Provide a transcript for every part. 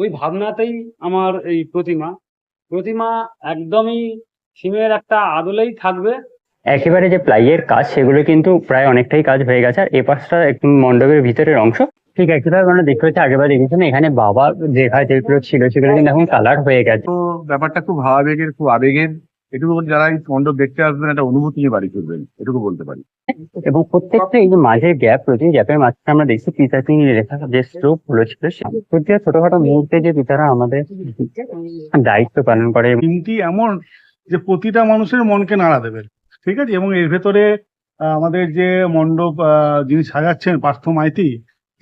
ওই ভাবনাতেই আমার এই প্রতিমা। প্রতিমা একদমই সিমের একটা আদলেই থাকবে। একেবারে যে প্লাইয়ের কাজ সেগুলো কিন্তু প্রায় অনেকটাই কাজ হয়ে গেছে। আর এ পাশটা একটু মণ্ডপের ভিতরের অংশ। ঠিক একেবারে মানে দেখতে পাচ্ছি আগেবার দেখেছেন এখানে বাবা রেখা যেগুলো ছিল সেগুলো কিন্তু এখন কালার হয়ে গেছে। তো ব্যাপারটা খুব ভাবাবেগের খুব আবেগের। এটুকু বলি যারা এই মণ্ডপ দেখতে আসবেন একটা অনুভূতি নিয়ে বাড়ি ফিরবেন এটুকু বলতে পারি। এবং প্রত্যেকটা এই যে মাঝের গ্যাপ রয়েছে গ্যাপের মাঝখানে আমরা দেখছি পিতাকে লেখা যে স্ট্রোকগুলো ছিল ছোটখাটো মুহূর্তে যে পিতারা আমাদের দায়িত্ব পালন করে তিনটি এমন যে প্রতিটা মানুষের মনকে নাড়া দেবে ঠিক আছে? এবং এর ভেতরে আমাদের যে মণ্ডপ আহ, যিনি সাজাচ্ছেন পার্থ মাইতি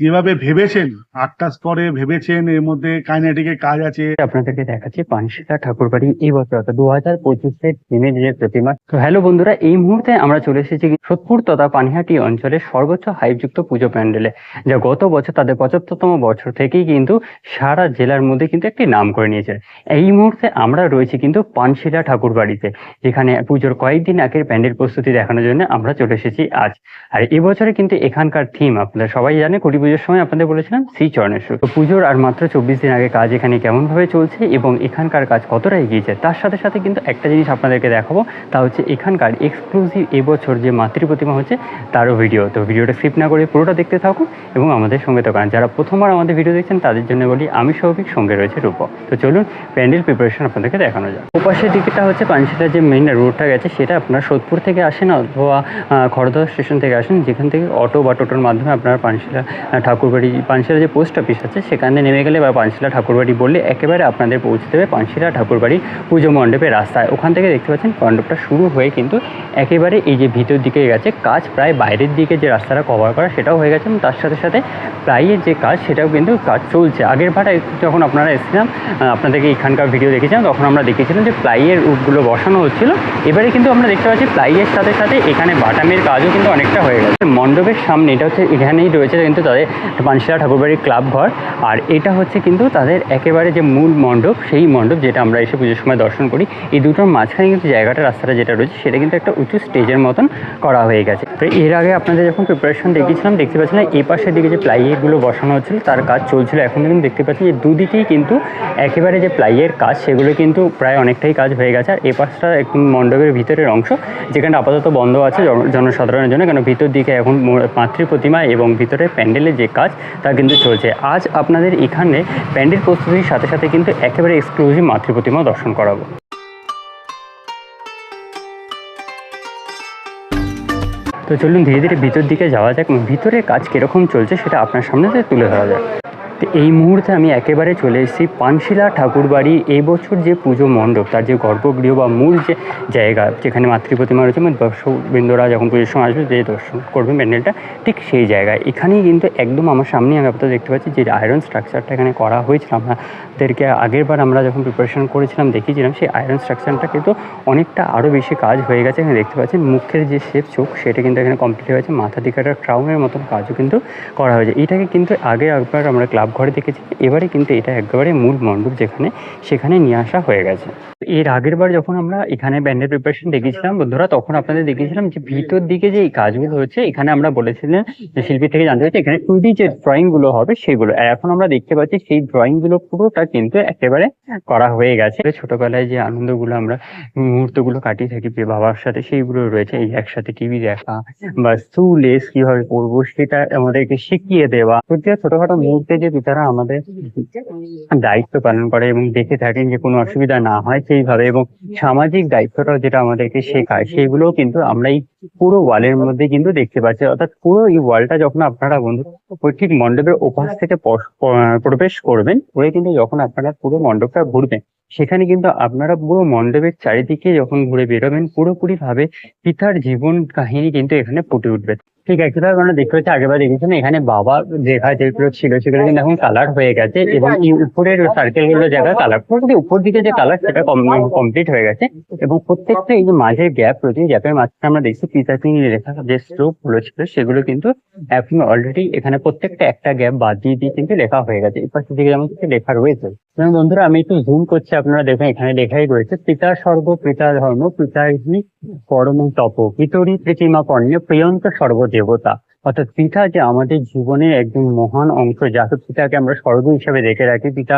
যেভাবে ভেবেছেন, আটটা স্তরে ভেবেছেন, এর মধ্যে কাইনেটিকের কাজ আছে। আপনাদেরকে দেখাচ্ছি পানশিলা ঠাকুর বাড়ি এই বছর অর্থাৎ দু হাজার পঁচিশের থিমে যে প্রতিমা। তো হ্যালো বন্ধুরা, এই মুহূর্তে আমরা চলে এসেছি সোদপুর তথা পানিহাটি অঞ্চলের সর্বোচ্চ হাইপযুক্ত পুজো প্যান্ডেলে, যা গত বছর তাদের পঁচাত্তরতম বছর থেকেই কিন্তু সারা জেলার মধ্যে কিন্তু একটি নাম করে নিয়েছে। এই মুহূর্তে আমরা রয়েছি কিন্তু পানশিলা ঠাকুর বাড়িতে যেখানে পুজোর কয়েকদিন আগের প্যান্ডেল প্রস্তুতি দেখানোর জন্য আমরা চলে এসেছি আজ। আর এবছরে কিন্তু এখানকার থিম আপনারা সবাই জানে কুড়ি পুজোর সময় আপনাদের বলেছিলাম শ্রী চরণেশ্বর। তো পুজোর আর মাত্র চব্বিশ দিন আগে কাজ এখানে কেমন ভাবে চলছে এবং এখানকার কাজ কতটা এগিয়েছে তার সাথে সাথে কিন্তু একটা জিনিস আপনাদেরকে দেখাবো, তা হচ্ছে এখানকার এক্সক্লুসিভ এবছর যে মাতৃ প্রতিমা হচ্ছে তারও ভিডিও তো ভিডিওটা স্কিপ না করে পুরোটা দেখতে থাকুন এবং আমাদের সঙ্গে থাকুন। আর যারা প্রথমবার আমাদের ভিডিও দেখছেন, তাদের জন্য বলি, আমি সৌভিক, সঙ্গে রয়েছে রূপ তো চলুন প্যান্ডেল প্রিপারেশন আপনাদেরকে দেখানো যায় ওপাশের দিকটা হচ্ছে পাঞ্চিলার যে মেইন রোডটা গেছে, সেটা আপনারা সোদপুর থেকে আসেন অথবা খড়দহ স্টেশন থেকে আসেন, যেখান থেকে অটো বা টোটোর মাধ্যমে আপনারা পানশিলা ঠাকুরবাড়ি পানশিলা যে পোস্ট অফিস আছে, সেখানে নেমে গেলে বা পানশিলা ঠাকুরবাড়ি বললে একেবারে আপনাদের পৌঁছে দেবে পানশিলা ঠাকুরবাড়ি পুজো মণ্ডপের রাস্তায়। ওখান থেকে দেখতে পাচ্ছেন মণ্ডপটা শুরু হয়ে কিন্তু একেবারে এই যে ভিতর দিকে গেছে, কাজ প্রায় বাইরের দিকে যে রাস্তাটা কভার করা, সেটাও হয়ে গেছে। এবং তার সাথে সাথে প্রাইয়ের যে কাজ, সেটাও কিন্তু কাজ চলছে। আগের বার যখন আপনারা এসেছিলাম আপনাদেরকে এখানকার ভিডিও দেখেছিলাম, তখন আমরা দেখেছিলাম যে প্লাইয়ের উটগুলো বসানো হচ্ছিল। এবারে কিন্তু আমরা দেখতে পাচ্ছি প্লাইয়ের সাথে সাথে এখানে বাটামের কাজও কিন্তু অনেকটা হয়ে গেছে। মণ্ডপের সামনে, এটা হচ্ছে এখানেই রয়েছে কিন্তু তাদের পানশিলা ঠাকুরবাড়ির ক্লাব ঘর। আর এটা হচ্ছে কিন্তু তাদের একেবারে যে মূল মণ্ডপ, সেই মণ্ডপ যেটা আমরা এসে পুজোর সময় দর্শন করি। এই দুটোর মাঝখানে কিন্তু জায়গাটা, রাস্তাটা যেটা রয়েছে, সেটা কিন্তু একটা উঁচু স্টেজের মতন করা হয়ে গেছে। তো এর আগে আপনাদের যখন প্রিপারেশন দেখিয়েছিলাম, দেখতে পাচ্ছিলাম এই পাশের দিকে যে প্লাইয়েরগুলো বসানো হচ্ছিল, তার কাজ চলছিল। এখন কিন্তু দেখতে পাচ্ছি যে দুদিকেই কিন্তু একেবারে যে প্লাইয়ের কাজ, সেগুলো কিন্তু প্রায় অনেকটাই কাজ হয়ে গেছে। আর এই পাশটা একটু মণ্ডপের ভিতরের অংশ, যেখানে আপাতত বন্ধ আছে জন- জনসাধারণের জন্য। কেন ভিতর দিকে এখন মাতৃ প্রতিমা এবং ভিতরে প্যান্ডেলের যে কাজ, তা কিন্তু চলছে। আজ আপনাদের এখানে প্যান্ডেল প্রস্তুতির সাথে সাথে কিন্তু একেবারে এক্সক্লুসিভ মাতৃ প্রতিমা দর্শন করাবো। তো চলুন ধীরে ধীরে ভিতর দিকে যাওয়া যাক ভিতরে কাজ কীরকম চলছে সেটা আপনার সামনে তুলে ধরা যাক। তো এই মুহূর্তে আমি একেবারে চলে এসেছি পানশিলা ঠাকুরবাড়ি। এই বছর যে পুজো মণ্ডপ, তার যে গর্ভগৃহ বা মূল যে জায়গা, যেখানে মাতৃ প্রতিমা রয়েছে মানে দর্শকবৃন্দরা যখন পুজোর সময় আসবে, যে দর্শন করবে প্যান্ডেলটা, ঠিক সেই জায়গায়। এখানেই কিন্তু একদম আমার সামনেই আমি আপাতত দেখতে পাচ্ছি যে আয়রন স্ট্রাকচারটা এখানে করা হয়েছিল। আমাদেরকে আগের বার আমরা যখন প্রিপারেশন করেছিলাম, দেখিয়েছিলাম, সেই আয়রন স্ট্রাকচারটা কিন্তু অনেকটা আরও বেশি কাজ হয়ে গেছে। এখানে দেখতে পাচ্ছেন, মুখের যে শেপ চোখ, সেটা কিন্তু এখানে কমপ্লিট হয়েছে। মাথা দিকে একটা ক্রাউনের মতন কাজও কিন্তু করা হয়েছে। এটাকে কিন্তু আগে একবার আমরা ক্লাব ঘরে দেখেছি, এবারে কিন্তু এটা একেবারে মূল মণ্ডপ যেখানে, সেখানে নিয়ে আসা হয়ে গেছে। এর আগের বার যখন আমরা এখানে ব্যান্ডের প্রিপারেশন দেখিয়েছিলাম, বন্ধুরা, তখন আপনাদের দেখিয়েছিলাম যে ভিতর দিকে যে এই কাজগুলো হচ্ছে এখানে আমরা বলেছিলাম যে শিল্পী থেকে জানতে পেরেছি এখানে টু যে ড্রয়িংগুলো হবে, সেগুলো। আর এখন আমরা দেখতে পাচ্ছি সেই ড্রয়িংগুলো পুরোটা কিন্তু একেবারে করা হয়ে গেছে। ছোটবেলায় যে আনন্দগুলো আমরা মুহূর্তগুলো কাটিয়ে থাকি বাবার সাথে সেইগুলো রয়েছে, এই একসাথে টিভি দেখা, বা সুলেস কীভাবে করব সেটা আমাদেরকে শিখিয়ে দেওয়া। ছোটখাটো মুহূর্তে যে পিতারা আমাদের দায়িত্ব পালন করে এবং দেখে থাকেন যে কোনো অসুবিধা না হয় সেইভাবে এবং সামাজিক দায়িত্বটা যেটা আমাদেরকে শেখায় সেগুলোও কিন্তু আমরা এই পুরো ওয়ালের মধ্যে কিন্তু দেখতে পাচ্ছি অর্থাৎ পুরো এই ওয়ালটা যখন আপনারা বন্ধু ওই ঠিক মণ্ডপের ওপাশ থেকে প্রবেশ করবেন করে কিন্তু যখন আপনারা পুরো মণ্ডপটা ঘুরবেন, সেখানে কিন্তু আপনারা পুরো মণ্ডপের চারিদিকে যখন ঘুরে বেরোবেন পুরোপুরি ভাবে পিতার জীবন কাহিনী কিন্তু এখানে ফুটে উঠবে। ঠিক একইভাবে আমরা দেখতে পাচ্ছি আগেবার দেখেছেন, এখানে বাবা রেখা যেগুলো ছিল, সেগুলো কিন্তু এখন কালার হয়ে গেছে এবং এই উপরের সার্কেলগুলো জায়গায় কালার পুরোপুরি উপর দিকে যে কালার সেটা কমপ্লিট হয়ে গেছে এবং প্রত্যেকটা এই যে মাঝের গ্যাপ রয়েছে গ্যাপের মাঝখানে আমরা দেখছি পিতাকে লেখা যে স্ট্রোক ছিল সেগুলো কিন্তু এখন অলরেডি এখানে প্রত্যেকটা একটা গ্যাপ বাদ দিয়ে দিয়ে কিন্তু লেখা হয়ে গেছে। এই দিকে যেমন লেখা রয়েছে। বন্ধুরা, আমি একটু জুম করছি, আপনারা দেখেন এখানে লেখাই রয়েছে, পিতা স্বর্গ, পিতা ধর্ম পিতা পরম তপ, পিতরি প্রীতিমা কর্ণে প্রিয়ন্ত সর্বদেবতা। অর্থাৎ পিতা যে আমাদের জীবনের একদম মহান অংশ, যাকে পিতাকে আমরা স্বর্গ হিসাবে দেখে রাখি, পিতা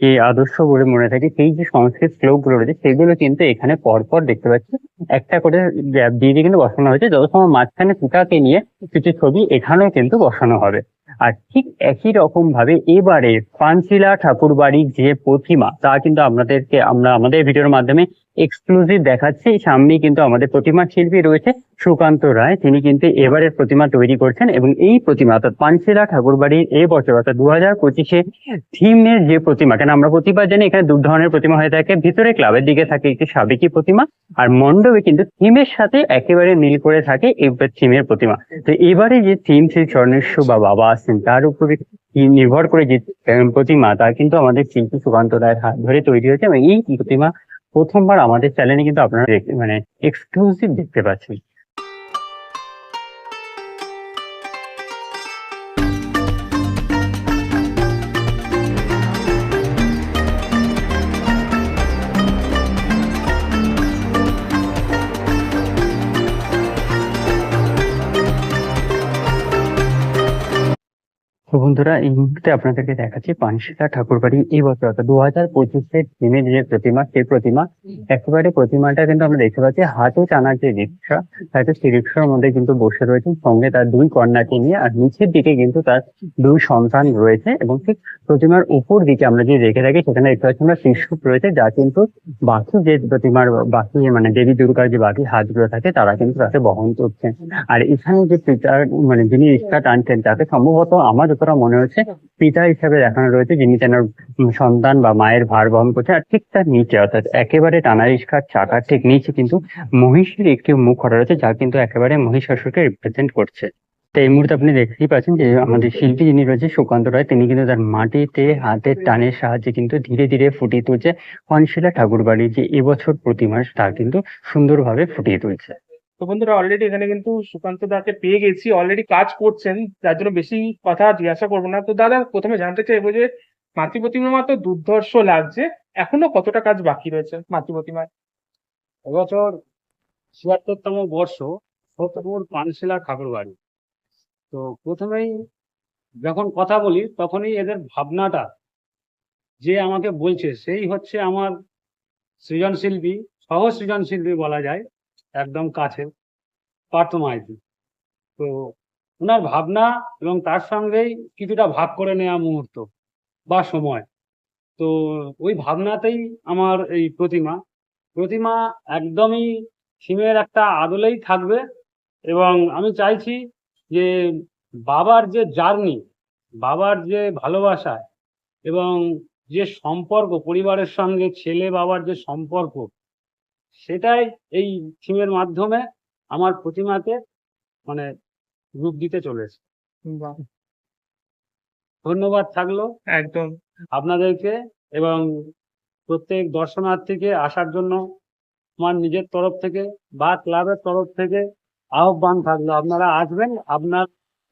যে আদর্শ বলে মনে থাকি, সেই যে সংস্কৃত শ্লোকগুলো রয়েছে, সেগুলো কিন্তু এখানে পরপর দেখতে পাচ্ছি। একটা করে গ্যাপ দিয়ে দিয়ে কিন্তু বসানো হয়েছে যত সময় মাঝখানে পিতাকে নিয়ে কিছু ছবি এখানেও কিন্তু বসানো হবে। আর ঠিক একই রকম ভাবে এবারে পাঞ্চিলা ঠাকুর বাড়ির যে প্রতিমা, তা কিন্তু আপনাদেরকে, আমরা আমাদের ভিডিওর মাধ্যমে এক্সক্লুসিভ দেখাচ্ছি। সামনেই কিন্তু আমাদের প্রতিমা শিল্পী রয়েছে সুকান্ত রায়। তিনি কিন্তু এবারের প্রতিমা তৈরি করছেন এবং এই প্রতিমা অর্থাৎ পাঞ্চিলা ঠাকুর বাড়ির এই বছর অর্থাৎ দু হাজার পঁচিশে থিমের যে প্রতিমা, কেন আমরা প্রতিবার জানি এখানে দু ধরনের প্রতিমা হয়ে থাকে, ভিতরে ক্লাবের দিকে থাকে একটি সাবেকি প্রতিমা, আর মণ্ডপে কিন্তু থিমের সাথে একেবারে মিল করে থাকে এই থিমের প্রতিমা। তো এবারে যে থিম সেই স্বর্ণেশ্বর বা বাবা আছেন, তার উপরে নির্ভর করে যে প্রতিমা, তা কিন্তু আমাদের শিল্পী সুকান্ত রায়ের হাত ধরে তৈরি হয়েছে এবং এই প্রতিমা প্রথমবার আমাদের চ্যানেলে কিন্তু আপনারা মানে এক্সক্লুসিভ দেখতে পাচ্ছেন। বন্ধুরা, এই মুহূর্তে আপনাদেরকে দেখাচ্ছি এই বছর অর্থাৎ দু হাজার পঁচিশের যে প্রতিমা, সেই প্রতিমা, একেবারে প্রতিমাটা কিন্তু আমরা দেখতে পাচ্ছি হাতে যে রিক্সা, তাতে সেই রিক্সার মধ্যে কিন্তু বসে রয়েছেন। সঙ্গে তার দুই কন্যাকে নিয়ে আর নিচের দিকে কিন্তু তার দুই সন্তান রয়েছে এবং ঠিক প্রতিমার উপর দিকে আমরা যে দেখে থাকি, সেখানে দেখতে পাচ্ছি আমরা ত্রিশূল রয়েছে যা কিন্তু বাকি যে প্রতিমার বাকি মানে দেবী দুর্গার যে বাকি হাতগুলো থাকে, তারা কিন্তু তাকে বহন করছেন। আর এখানে যে মানে যিনি রিক্সা টানছেন তাকে সম্ভবত আমার যতটা মনে হচ্ছে পিতা হিসেবে দেখানো রয়েছে যিনি যেন সন্তান বা মায়ের ভার বহন করছে, আর ঠিক তার নিচে, অর্থাৎ একেবারে টানা রিক্সার চাকার ঠিক নিচে কিন্তু মহিষের একটি মুখ করা রয়েছে, যা কিন্তু একেবারে মহিষাসুরকে রিপ্রেজেন্ট করছে। তো এই মুহূর্তে আপনি দেখতেই পাচ্ছেন যে আমাদের শিল্পী যিনি রয়েছে, সুকান্ত রায়, তিনি কিন্তু তার মাটিতে হাতের টানের সাহায্যে কিন্তু ধীরে ধীরে ফুটিয়ে তুলছে। পানশিলা ঠাকুর বাড়ির যে এবছর প্রতিমা তা কিন্তু সুন্দরভাবে ফুটিয়ে তুলছে। তো বন্ধুরা অলরেডি এখানে কিন্তু সুকান্ত দাকে পেয়ে গেছি। অলরেডি কাজ করছেন, যার জন্য বেশি কথা জিজ্ঞাসা করব না। তো দাদা, প্রথমে জানতে চাইব যে মাতৃ প্রতিমা তো দুর্ধর্ষ লাগছে, এখনও কতটা কাজ বাকি রয়েছে মাতৃ প্রতিমায় এবছর ছিয়াত্তরতম বর্ষ সত্যপুর পানশিলা ঠাকুর বাড়ি তো প্রথমেই যখন কথা বলি, তখনই এদের ভাবনাটা যে আমাকে বলছে, সেই হচ্ছে আমার সৃজনশিল্পী সহ সৃজনশিল্পী বলা যায় একদম কাছে। পার্থ মাইতি। তো ওনার ভাবনা এবং তার সঙ্গেই কিছুটা ভাগ করে নেওয়া মুহূর্ত বা সময়। তো ওই ভাবনাতেই আমার এই প্রতিমা। প্রতিমা একদমই থিমের একটা আদলেই থাকবে এবং আমি চাইছি যে বাবার যে জার্নি, বাবার যে ভালোবাসা এবং যে সম্পর্ক, পরিবারের সঙ্গে ছেলে বাবার যে সম্পর্ক সেটাই এই থিমের মাধ্যমে আমার প্রতিমাতে মানে রূপ দিতে চলেছে। ধন্যবাদ থাকল। একদম। আপনাদেরকে এবং প্রত্যেক দর্শনার্থীকে আসার জন্য আমার নিজের তরফ থেকে বা ক্লাবের তরফ থেকে আহ্বান থাকল। আপনারা আসবেন আপনার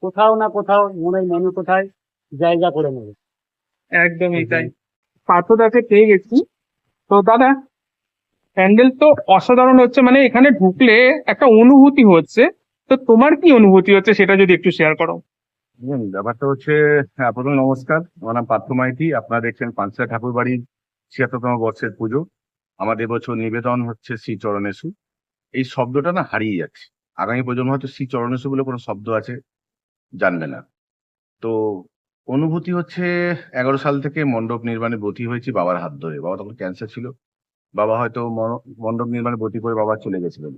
কোথাও না কোথাও মনে মনে কোথায় জায়গা করে নেবে। একদমই তাই। পার্থ দাকে পেয়ে গেছি। তো দাদা প্যান্ডেল তো অসাধারণ হচ্ছে মানে এখানে ঢুকলে একটা অনুভূতি হচ্ছে। তো তোমার কি অনুভূতি হচ্ছে সেটা যদি একটু শেয়ার করো? ব্যাপারটা হচ্ছে হ্যাঁ, প্রথমে নমস্কার। আমার নাম পার্থ মাইতি। আপনারা দেখছেন পাঁচটা ঠাকুর বাড়ির ছিয়াত্তরতম বর্ষের পুজো। আমাদের এবছর নিবেদন হচ্ছে শ্রী চরণেশু। এই শব্দটা না হারিয়ে যাচ্ছে। আগামী প্রজন্ম হয়তো শ্রী চরণেশু বলে কোনো শব্দ আছে জানবে না। তো অনুভূতি হচ্ছে এগারো সাল থেকে মণ্ডপ নির্মাণে ব্রতী হয়েছি বাবার হাত ধরে। বাবা তখন ক্যান্সার ছিল। বাবা হয়তো মণ্ডপ নির্মাণে ব্রতী করে বাবা চলে গেছিলেন।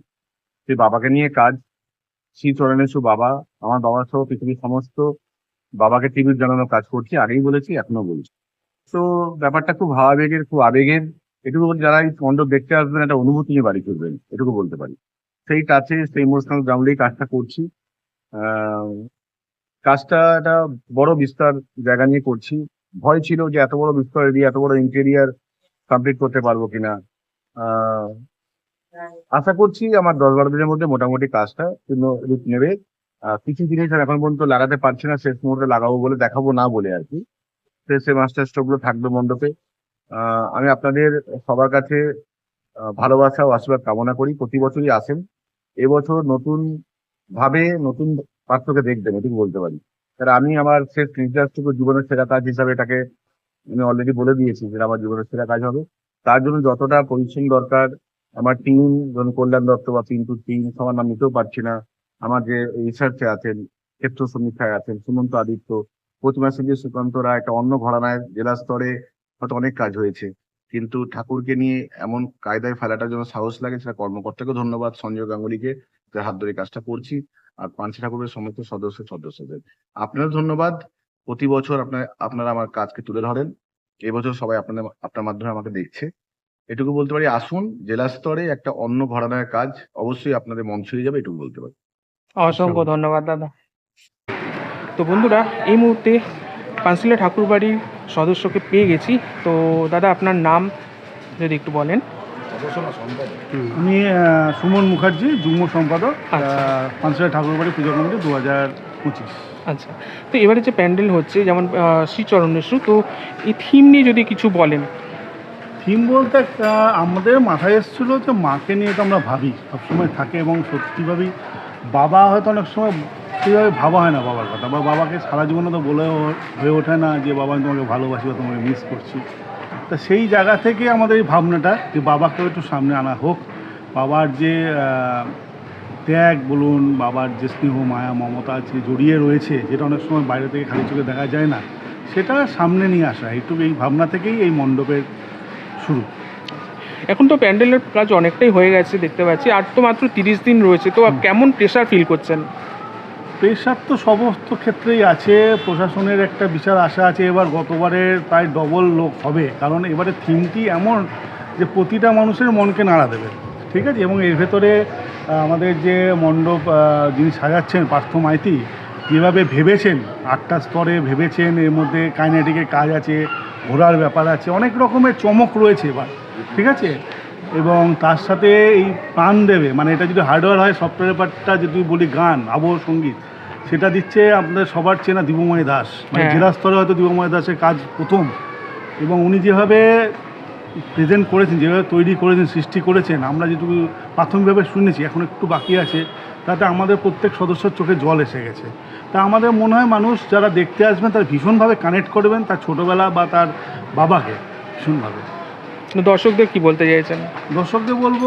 সেই বাবাকে নিয়ে কাজ। শ্রী চরণেশু বাবা, আমার বাবা সহ পৃথিবীর সমস্ত বাবাকে টিভির জানানোর কাজ করছি, আগেই বলেছি এখনও বলছি। তো ব্যাপারটা খুব ভাবাবেগের, খুব আবেগের, এটুকু যারা এই মণ্ডপ দেখতে আসবেন, একটা অনুভূতি নিয়ে বাড়ি ফিরবেন, এটুকু বলতে পারি। সেই টাচে সেই ইমোশনাল গ্রাউন্ডেই কাজটা করছি। কাজটা একটা বড় বিস্তার জায়গা নিয়ে করছি। ভয় ছিল যে এত বড় বিস্তার এরিয়া এত বড় ইন্টেরিয়ার কমপ্লিট করতে পারব কিনা? আহ, আশা করছি আমার দশ বারো দিনের মধ্যে মোটামুটি কাজটা পূর্ণ রূপ নেবে। কিছু জিনিস আর এখন পর্যন্ত লাগাতে পারছি না শেষ মুহূর্তে লাগাবো বলে দেখাবো না বলে আর কি। সে মাস্টার স্ট্রোকগুলো থাকবে মণ্ডপে। আমি আপনাদের সবার কাছে ভালোবাসা ও আশীর্বাদ কামনা করি। প্রতি বছরই আসেন। এবছর নতুন ভাবে নতুন পার্থকে দেখবেন এটুকু বলতে পারি। আমি আমার শেষ নির্দেশটুকু জীবনের সেরা কাজ হিসাবে এটাকে আমি অলরেডি বলে দিয়েছি যে আমার জীবনের সেরা কাজ হবে। তার জন্য যতটা পরিশ্রম দরকার, আমার টিম যেমন কল্যাণ দত্ত বা পিন্টু টিম সবার নাম নিতেও পারছি না। আমার যে রিসার্চে আছেন ক্ষেত্র সমীক্ষায় আছেন, সুমন্ত আদিত্য, প্রতিমা সিংহ সুকান্ত রায়, একটা অন্য ঘরানায় জেলা স্তরে হয়তো অনেক কাজ হয়েছে। কিন্তু ঠাকুরকে নিয়ে এমন কায়দায় ফেলাটার জন্য সাহস লাগে, সেটা কর্মকর্তাকে ধন্যবাদ, সঞ্জয় গাঙ্গুলিকে হাত ধরে কাজটা করছি। আর পাঞ্চি ঠাকুরের সমস্ত সদস্য সদস্যদের। আপনার ধন্যবাদ। প্রতি বছর আপনার আপনারা আমার কাজকে তুলে ধরেন। এবছর সবাই আপনাদের আপনার মাধ্যমে আমাকে দেখছে। এটুকু বলতে পারি আসুন জেলা স্তরে একটা অন্য ঘরানার কাজ অবশ্যই আপনাদের মন ছুঁয়ে যাবে এটুকু বলতে পারি। অসংখ্য ধন্যবাদ দাদা। তো বন্ধুরা এই মুহূর্তে পাঁচশিলা ঠাকুর বাড়ির সদস্যকে পেয়ে গেছি। তো দাদা আপনার নাম যদি একটু বলেন। আমি সুমন মুখার্জি যুগ্ম সম্পাদক আচ্ছা। পাঁচশো ঠাকুরবাড়ি পুজো কমিটি দু হাজার পঁচিশ। আচ্ছা তো এবারে যে প্যান্ডেল হচ্ছে যেমন আহ, শ্রীচরণেশ্বর তো এই থিম নিয়ে যদি কিছু বলেন। থিম বলতে আমাদের মাথায় এসেছিল যে মাকে নিয়ে তো আমরা ভাবি সবসময় থাকে এবং সত্যি ভাবি বাবা হয়তো অনেক সময় সেইভাবে ভাবা হয় না বাবার কথা বা বাবাকে সারা জীবনে তো বলে হয়ে ওঠে না যে বাবা আমি তোমাকে ভালোবাসি বা তোমাকে মিস করছি। তা সেই জায়গা থেকে আমাদের এই ভাবনাটা যে বাবাকেও একটু সামনে আনা হোক বাবার যে ত্যাগ বলুন বাবার যে স্নেহ মায়া মমতা যে জড়িয়ে রয়েছে যেটা অনেক সময় বাইরে থেকে খালি চোখে দেখা যায় না সেটা সামনে নিয়ে আসা একটু এই ভাবনা থেকেই এই মণ্ডপের শুরু। এখন তো প্যান্ডেলের কাজ অনেকটাই হয়ে গেছে দেখতে পাচ্ছি। আর তো মাত্র তিরিশ দিন রয়েছে তো কেমন প্রেশার ফিল করছেন? প্রেশার তো সমস্ত ক্ষেত্রেই আছে প্রশাসনের একটা বিচার আশা আছে এবার গতবারের প্রায় ডবল লোক হবে কারণ এবারে থিমটি এমন যে প্রতিটা মানুষের মনকে নাড়া দেবে। ঠিক আছে এবং এর ভেতরে আমাদের যে মণ্ডপ যিনি সাজাচ্ছেন পার্থ মাইতি যেভাবে ভেবেছেন আটটা স্তরে ভেবেছেন এর মধ্যে কাইনেটিকের কাজ আছে ঘোরার ব্যাপার আছে অনেক রকমের চমক রয়েছে এবার ঠিক আছে এবং তার সাথে এই প্রাণ দেবে মানে এটা যদি হার্ডওয়্যার হয় সফটওয়্যার ব্যাপারটা যদি বলি গান আবহ সংগীত সেটা দিচ্ছে আপনাদের সবার চেনা দিবময় দাস মানে হ্যাঁ। জেলা স্তরে হয়তো দিবময় দাসের কাজ প্রথম এবং উনি যেভাবে প্রেজেন্ট করেছেন যেভাবে তৈরি করেছেন সৃষ্টি করেছেন আমরা যেটুকু প্রাথমিকভাবে শুনেছি এখন একটু বাকি আছে তাতে আমাদের প্রত্যেক সদস্যর চোখে জল এসে গেছে। তা আমাদের মনে হয় মানুষ যারা দেখতে আসবেন তারা ভীষণভাবে কানেক্ট করবেন তার ছোটোবেলা বা তার বাবাকে ভীষণভাবে। দর্শকদের কি বলতে চাইছেন? দর্শকদের বলব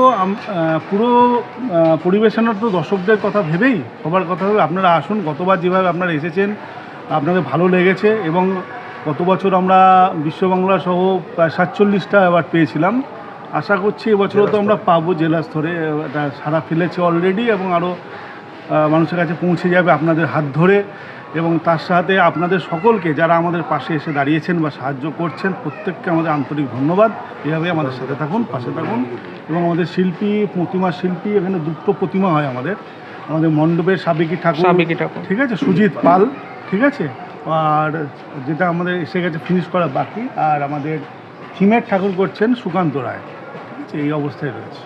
পুরো আহ, পরিবেশনার তো দর্শকদের কথা ভেবেই সবার কথা ভেবে আপনারা আসুন গতবার যেভাবে আপনারা এসেছেন আপনাদের ভালো লেগেছে এবং গত বছর আমরা বিশ্ববাংলা সহ প্রায় সাতচল্লিশটা অ্যাওয়ার্ড পেয়েছিলাম। আশা করছি এবছরও তো আমরা পাবো জেলা স্তরে এটা সারা ফেলেছে অলরেডি এবং আরও মানুষের কাছে পৌঁছে যাবে আপনাদের হাত ধরে এবং তার সাথে আপনাদের সকলকে যারা আমাদের পাশে এসে দাঁড়িয়েছেন বা সাহায্য করছেন প্রত্যেককে আমাদের আন্তরিক ধন্যবাদ। এভাবে আমাদের সাথে থাকুন পাশে থাকুন এবং আমাদের শিল্পী প্রতিমা শিল্পী এখানে দুটো প্রতিমা হয় আমাদের। আমাদের মণ্ডপের সাবেকি ঠাকুর। ঠিক আছে? সুজিত পাল ঠিক আছে? আর যেটা আমাদের এসে গেছে ফিনিশ করা বাকি, আর আমাদের থিমের ঠাকুর করছেন সুকান্ত রায়। ঠিক আছে, এই অবস্থায় রয়েছে।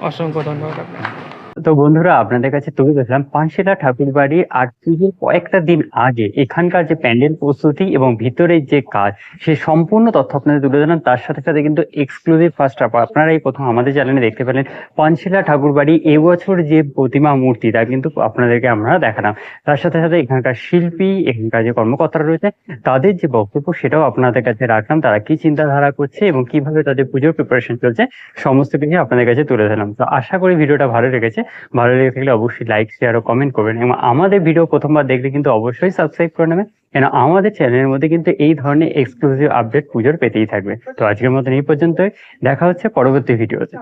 অসংখ্য ধন্যবাদ তো বন্ধুরা, আপনাদের কাছে তুলে ধরলাম পাঁচশিলা ঠাকুর বাড়ি আর পুজোর কয়েকটা দিন আগে এখানকার যে প্যান্ডেল প্রস্তুতি এবং ভিতরের যে কাজ, সে সম্পূর্ণ তথ্য আপনাদের তুলে ধরলাম। তার সাথে সাথে কিন্তু এক্সক্লুসিভ ফার্স্ট আপনারা এই প্রথম আমাদের চ্যানেলে দেখতে পেলেন পাঁচশিলা ঠাকুর বাড়ি এবছর যে প্রতিমা মূর্তি, তা কিন্তু আপনাদেরকে আমরা দেখালাম। তার সাথে সাথে এখানকার শিল্পী, এখানকার যে কর্মকর্তারা রয়েছে, তাদের যে বক্তব্য, সেটাও আপনাদের কাছে রাখলাম। তারা কি চিন্তাধারা করছে এবং কীভাবে তাদের পুজোর প্রিপারেশন চলছে, সমস্ত কিছু আপনাদের কাছে তুলে ধরলাম। তো আশা করি ভিডিওটা ভালো লেগেছে। ভালো লেগে থাকলে অবশ্যই লাইক শেয়ার ও কমেন্ট করবেন এবং আমাদের ভিডিও প্রথমবার দেখলে কিন্তু অবশ্যই সাবস্ক্রাইব করে নেবেন। কেন আমাদের চ্যানেলের মধ্যে কিন্তু এই ধরনের এক্সক্লুসিভ আপডেট পুজোর পেতেই থাকবে। তো আজকের মতন এই পর্যন্তই। দেখা হচ্ছে পরবর্তী ভিডিওতে